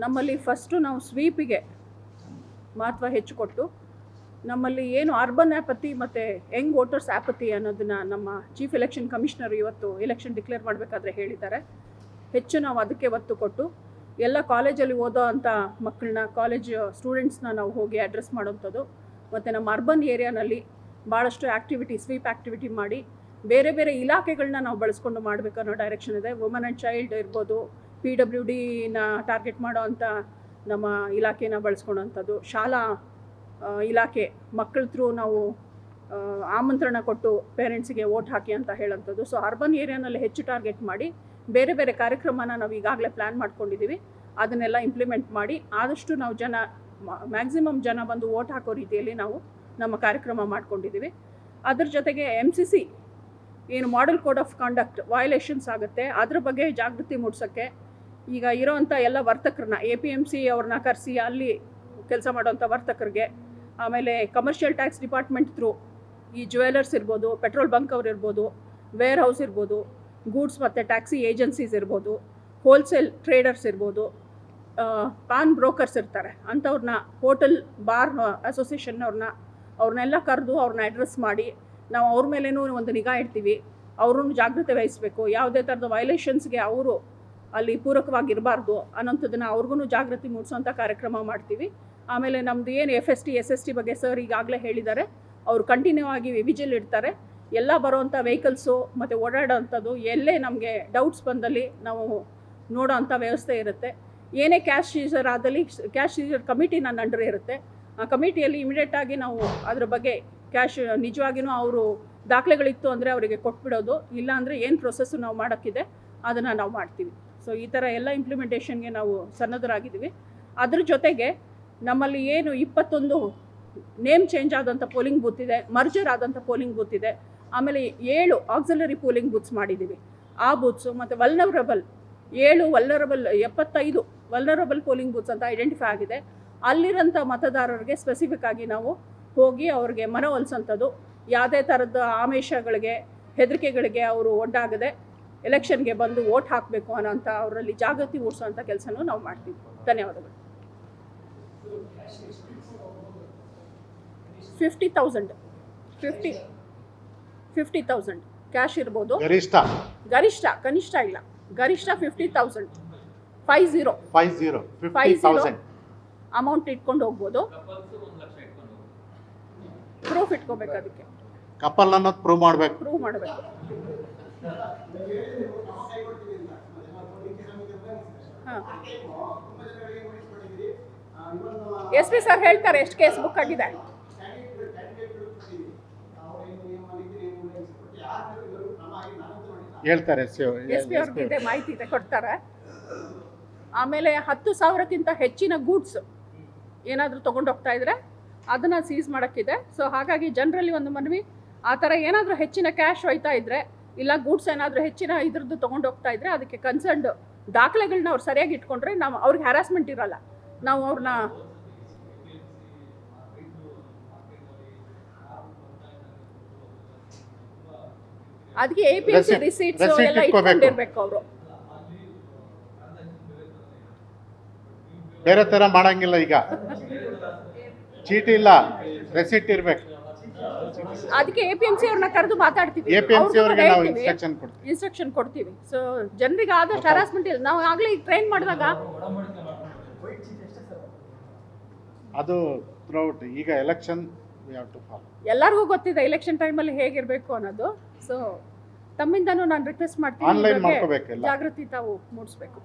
ನಮ್ಮಲ್ಲಿ ಫಸ್ಟು ನಾವು ಸ್ವೀಪಿಗೆ ಮಹತ್ವ ಹೆಚ್ಚು ಕೊಟ್ಟು, ನಮ್ಮಲ್ಲಿ ಏನು ಅರ್ಬನ್ ಆ್ಯಪತಿ ಮತ್ತು ಯಂಗ್ ವೋಟರ್ಸ್ ಆ್ಯಪತಿ ಅನ್ನೋದನ್ನು ನಮ್ಮ ಚೀಫ್ ಎಲೆಕ್ಷನ್ ಕಮಿಷನರ್ ಇವತ್ತು ಎಲೆಕ್ಷನ್ ಡಿಕ್ಲೇರ್ ಮಾಡಬೇಕಾದ್ರೆ ಹೇಳಿದ್ದಾರೆ. ಹೆಚ್ಚು ನಾವು ಅದಕ್ಕೆ ಒತ್ತು ಕೊಟ್ಟು, ಎಲ್ಲ ಕಾಲೇಜಲ್ಲಿ ಓದೋ ಅಂಥ ಮಕ್ಕಳನ್ನ ಕಾಲೇಜ್ ಸ್ಟೂಡೆಂಟ್ಸ್ನ ನಾವು ಹೋಗಿ ಅಡ್ರೆಸ್ ಮಾಡೋವಂಥದ್ದು. ಮತ್ತು ನಮ್ಮ ಅರ್ಬನ್ ಏರಿಯಾನಲ್ಲಿ ಭಾಳಷ್ಟು ಆ್ಯಕ್ಟಿವಿಟಿ ಸ್ವೀಪ್ ಆ್ಯಕ್ಟಿವಿಟಿ ಮಾಡಿ, ಬೇರೆ ಬೇರೆ ಇಲಾಖೆಗಳನ್ನ ನಾವು ಬಳಸ್ಕೊಂಡು ಮಾಡಬೇಕು ಅನ್ನೋ ಡೈರೆಕ್ಷನ್ ಇದೆ. ವುಮನ್ ಆ್ಯಂಡ್ ಚೈಲ್ಡ್ ಇರ್ಬೋದು ಪಿ ಡಬ್ಲ್ಯೂ ಡಿನ ಟಾರ್ಗೆಟ್ ಮಾಡೋ ಅಂಥ ನಮ್ಮ ಇಲಾಖೆನ ಬಳಸ್ಕೊಳ್ಳೋಂಥದ್ದು ಶಾಲಾ ಇಲಾಖೆ ಮಕ್ಕಳ ಥ್ರೂ ನಾವು ಆಮಂತ್ರಣ ಕೊಟ್ಟು ಪೇರೆಂಟ್ಸಿಗೆ ಓಟ್ ಹಾಕಿ ಅಂತ ಹೇಳೋಂಥದ್ದು. ಸೊ ಅರ್ಬನ್ ಏರಿಯಾನಲ್ಲಿ ಹೆಚ್ಚು ಟಾರ್ಗೆಟ್ ಮಾಡಿ, ಬೇರೆ ಬೇರೆ ಕಾರ್ಯಕ್ರಮನ ನಾವು ಈಗಾಗಲೇ ಪ್ಲ್ಯಾನ್ ಮಾಡ್ಕೊಂಡಿದ್ದೀವಿ ಅದನ್ನೆಲ್ಲ ಇಂಪ್ಲಿಮೆಂಟ್ ಮಾಡಿ, ಆದಷ್ಟು ನಾವು ಜನ ಮ್ಯಾಕ್ಸಿಮಮ್ ಜನ ಬಂದು ಓಟ್ ಹಾಕೋ ರೀತಿಯಲ್ಲಿ ನಾವು ನಮ್ಮ ಕಾರ್ಯಕ್ರಮ ಮಾಡ್ಕೊಂಡಿದ್ದೀವಿ ಅದ್ರ ಜೊತೆಗೆ ಎಂ ಸಿ ಸಿ ಏನು model code of conduct violations ಆಗುತ್ತೆ. ಅದ್ರ ಬಗ್ಗೆ ಜಾಗೃತಿ ಮೂಡಿಸೋಕ್ಕೆ ಈಗ ಇರೋವಂಥ ಎಲ್ಲ ವರ್ತಕರನ್ನ ಎ ಪಿ ಎಂ ಸಿ ಅವ್ರನ್ನ ಕರೆಸಿ ಅಲ್ಲಿ ಕೆಲಸ ಮಾಡೋವಂಥ ವರ್ತಕರಿಗೆ, ಆಮೇಲೆ ಕಮರ್ಷಿಯಲ್ ಟ್ಯಾಕ್ಸ್ ಡಿಪಾರ್ಟ್ಮೆಂಟ್ ಥ್ರೂ ಈ ಜ್ಯುವೆಲರ್ಸ್ ಇರ್ಬೋದು ಪೆಟ್ರೋಲ್ ಬಂಕ್ ಅವ್ರು ಇರ್ಬೋದು ವೇರ್ ಹೌಸ್ ಇರ್ಬೋದು ಗೂಡ್ಸ್ ಮತ್ತು ಟ್ಯಾಕ್ಸಿ ಏಜೆನ್ಸೀಸ್ ಇರ್ಬೋದು ಹೋಲ್ಸೇಲ್ ಟ್ರೇಡರ್ಸ್ ಇರ್ಬೋದು ಪಾನ್ ಬ್ರೋಕರ್ಸ್ ಇರ್ತಾರೆ. ಅಂಥವ್ರನ್ನ ಹೋಟೆಲ್ ಬಾರ್ ಅಸೋಸಿಯೇಷನ್ನವ್ರನ್ನ ಅವ್ರನ್ನೆಲ್ಲ ಕರೆದು ಅವ್ರನ್ನ ಅಡ್ರೆಸ್ ಮಾಡಿ ನಾವು ಅವ್ರ ಮೇಲೇ ಒಂದು ನಿಗಾ ಇಡ್ತೀವಿ. ಅವ್ರನ್ನು ಜಾಗ್ರತೆ ವಹಿಸಬೇಕು. ಯಾವುದೇ ಥರದ ವೈಲೇಷನ್ಸ್ಗೆ ಅವರು ಅಲ್ಲಿ ಪೂರಕವಾಗಿರಬಾರ್ದು ಅನ್ನೋಂಥದ್ದನ್ನು ಅವ್ರಿಗೂ ಜಾಗೃತಿ ಮೂಡಿಸೋಂಥ ಕಾರ್ಯಕ್ರಮ ಮಾಡ್ತೀವಿ. ಆಮೇಲೆ ನಮ್ಮದು ಏನು F S T S S T ಬಗ್ಗೆ ಸರ್ ಈಗಾಗಲೇ ಹೇಳಿದ್ದಾರೆ. ಅವರು ಕಂಟಿನ್ಯೂ ಆಗಿ ವಿಜಿಲ್ ಇಡ್ತಾರೆ. ಎಲ್ಲ ಬರೋವಂಥ ವೆಹಿಕಲ್ಸು ಮತ್ತು ಓಡಾಡೋವಂಥದ್ದು, ಎಲ್ಲೇ ನಮಗೆ ಡೌಟ್ಸ್ ಬಂದಲ್ಲಿ ನಾವು ನೋಡೋ ಅಂಥ ವ್ಯವಸ್ಥೆ ಇರುತ್ತೆ. ಏನೇ ಕ್ಯಾಶ್ ಸೀಸರ್ ಆದಲ್ಲಿ ಕ್ಯಾಶ್ ಸೀಸರ್ ಕಮಿಟಿ ನನ್ನ ಅಂಡರ್ ಇರುತ್ತೆ. ಆ ಕಮಿಟಿಯಲ್ಲಿ ಇಮಿಡಿಯೇಟಾಗಿ ನಾವು ಅದ್ರ ಬಗ್ಗೆ ಕ್ಯಾಶ್ ನಿಜವಾಗಿಯೂ ಅವರು ದಾಖಲೆಗಳಿತ್ತು ಅಂದರೆ ಅವರಿಗೆ ಕೊಟ್ಬಿಡೋದು. ಇಲ್ಲಾಂದರೆ ಏನು ಪ್ರೊಸೆಸ್ಸು ನಾವು ಮಾಡೋಕ್ಕಿದೆ, ಅದನ್ನು ನಾವು ಮಾಡ್ತೀವಿ. ಸೊ ಈ ಥರ ಎಲ್ಲ ಇಂಪ್ಲಿಮೆಂಟೇಷನ್ಗೆ ನಾವು ಸನ್ನದ್ಧರಾಗಿದ್ದೀವಿ. ಅದ್ರ ಜೊತೆಗೆ ನಮ್ಮಲ್ಲಿ ಏನು ಇಪ್ಪತ್ತೊಂದು ನೇಮ್ ಚೇಂಜ್ ಆದಂಥ ಪೋಲಿಂಗ್ ಬೂತ್ ಇದೆ ಮರ್ಜರ್ ಆದಂಥ ಪೋಲಿಂಗ್ ಬೂತ್ ಇದೆ, ಆಮೇಲೆ ಏಳು ಆಕ್ಸಿಲರಿ ಪೋಲಿಂಗ್ ಬೂತ್ಸ್ ಮಾಡಿದ್ದೀವಿ. ಆ ಬೂತ್ಸು ಮತ್ತು ವಲ್ನರಬಲ್ ಏಳು ವಲ್ನರಬಲ್ ಎಪ್ಪತ್ತೈದು ವಲ್ನರಬಲ್ ಪೋಲಿಂಗ್ ಬೂತ್ಸ್ ಅಂತ ಐಡೆಂಟಿಫೈ ಆಗಿದೆ. ಅಲ್ಲಿರೋಂಥ ಮತದಾರರಿಗೆ ಸ್ಪೆಸಿಫಿಕ್ ಆಗಿ ನಾವು ಹೋಗಿ ಅವ್ರಿಗೆ ಮನವೊಲಿಸೋಂಥದ್ದು ಯಾವುದೇ ಥರದ ಆಮಿಷಗಳಿಗೆ, ಹೆದರಿಕೆಗಳಿಗೆ ಅವರು ಒಡ್ಡಾಗದೆ ಎಲೆಕ್ಷನ್ಗೆ ಬಂದು ವೋಟ್ ಹಾಕಬೇಕು ಅನ್ನೋಂಥ ಅವರಲ್ಲಿ ಜಾಗೃತಿ ಮೂಡಿಸುವಂಥ ಕೆಲಸನೂ ನಾವು ಮಾಡ್ತೀವಿ. ಧನ್ಯವಾದಗಳು. Fifty thousand. Fifty fifty thousand. Cash ಇರ್ಬೋದು. ಗರಿಷ್ಠ. ಗರಿಷ್ಠ ಕನಿಷ್ಠ ಇಲ್ಲ. ಗರಿಷ್ಠ fifty thousand. Five zero. Five zero. Five zero. Amount ಇಟ್ಕೊಂಡು ಹೋಗ್ಬೋದು. ಪ್ರೂಫ್ ಇಟ್ಕೋಬೇಕು ಅದಕ್ಕೆ. ಕಪಲ್ ಅನ್ನೋದು ಪ್ರೂವ್ ಮಾಡಬೇಕು. ಪ್ರೂವ್ ಮಾಡಬೇಕು. ಎಸ್ ಪಿ ಸರ್ ಹೇಳ್ತಾರೆ ಎಷ್ಟು ಕೇಸ್ ಬುಕ್ ಆಗಿದೆ? ಹೇಳ್ತಾರೆ ಎಸ್ ಪಿ ಅವ್ರಿಗೆ ಮಾಹಿತಿ ಇದೆ ಕೊಡ್ತಾರೆ. ಆಮೇಲೆ ಹತ್ತು ಸಾವಿರಕ್ಕಿಂತ ಹೆಚ್ಚಿನ ಗೂಡ್ಸ್ ಏನಾದರೂ ತೊಗೊಂಡು ಹೋಗ್ತಾ ಇದ್ರೆ ಅದನ್ನು ಸೀಸ್ ಮಾಡೋಕ್ಕಿದೆ. ಸೊ ಹಾಗಾಗಿ ಜನರಲ್ಲಿ ಒಂದು ಮನವಿ ಆ ಥರ ಏನಾದರೂ ಹೆಚ್ಚಿನ ಕ್ಯಾಶ್ ಹೋಯ್ತಾ ಇದ್ರೆ ಇಲ್ಲ ಗೂಡ್ಸ್ ಏನಾದರೂ ಹೆಚ್ಚಿನ ಇದ್ರದ್ದು ತೊಗೊಂಡು ಹೋಗ್ತಾ ಇದ್ರೆ ಅದಕ್ಕೆ ಕನ್ಸರ್ನ್ ದಾಖಲೆಗಳನ್ನ ಅವ್ರು ಸರಿಯಾಗಿ ಇಟ್ಕೊಂಡ್ರೆ ನಾವು ಅವ್ರಿಗೆ ಹ್ಯಾರಾಸ್ಮೆಂಟ್ ಇರಲ್ಲ. ನಾವು ಅವ್ರನ್ನ ಅದಕ್ಕೆ A P S C receipts ಎಲ್ಲ. ಇಟ್ಕೊಂಡಿರ್ಬೇಕು ಅವರು. ಬೇರೆ ತರ ಮಾಡಂಗಿಲ್ಲ ಈಗ. ಚೀಟಿ ಇಲ್ಲ ರೆಸಿಟ್ ಇರ್ಬೇಕು. ಅದಕ್ಕೆ ಎ ಪಿ ಎಂ ಸಿ ಅವ್ರನ್ನ ಕರೆದು ಮಾತಾಡ್ತೀವಿ ಅವರಿಗೆ ನಾವು ಇನ್ಸ್ಟ್ರಕ್ಷನ್ ಕೊಡ್ತೀವಿ. ಇನ್ಸ್ಟ್ರಕ್ಷನ್ ಕೊಡ್ತೀವಿ. ಸೊ ಜನರಿಗೆ ಆದಷ್ಟು ಹರಾಸ್ಮೆಂಟ್ ಇಲ್ಲ. ನಾವು ಆಗ್ಲೇ ಟ್ರೈನ್ ಮಾಡಿದಾಗ ಅದು ಥ್ರೂಔಟ್ ಈಗ ಎಲೆಕ್ಷನ್ ಎಲ್ಲರಿಗೂ ಗೊತ್ತಿದೆ ಎಲೆಕ್ಷನ್ ಟೈಮಲ್ಲಿ ಹೇಗಿರಬೇಕು ಅನ್ನೋದು. ಸೊ ತಮ್ಮಿಂದನೂ ನಾನು ರಿಕ್ವೆಸ್ಟ್ ಮಾಡ್ತೀನಿ ಜಾಗೃತಿ ತಾವು ಮೂಡಿಸ್ಬೇಕು.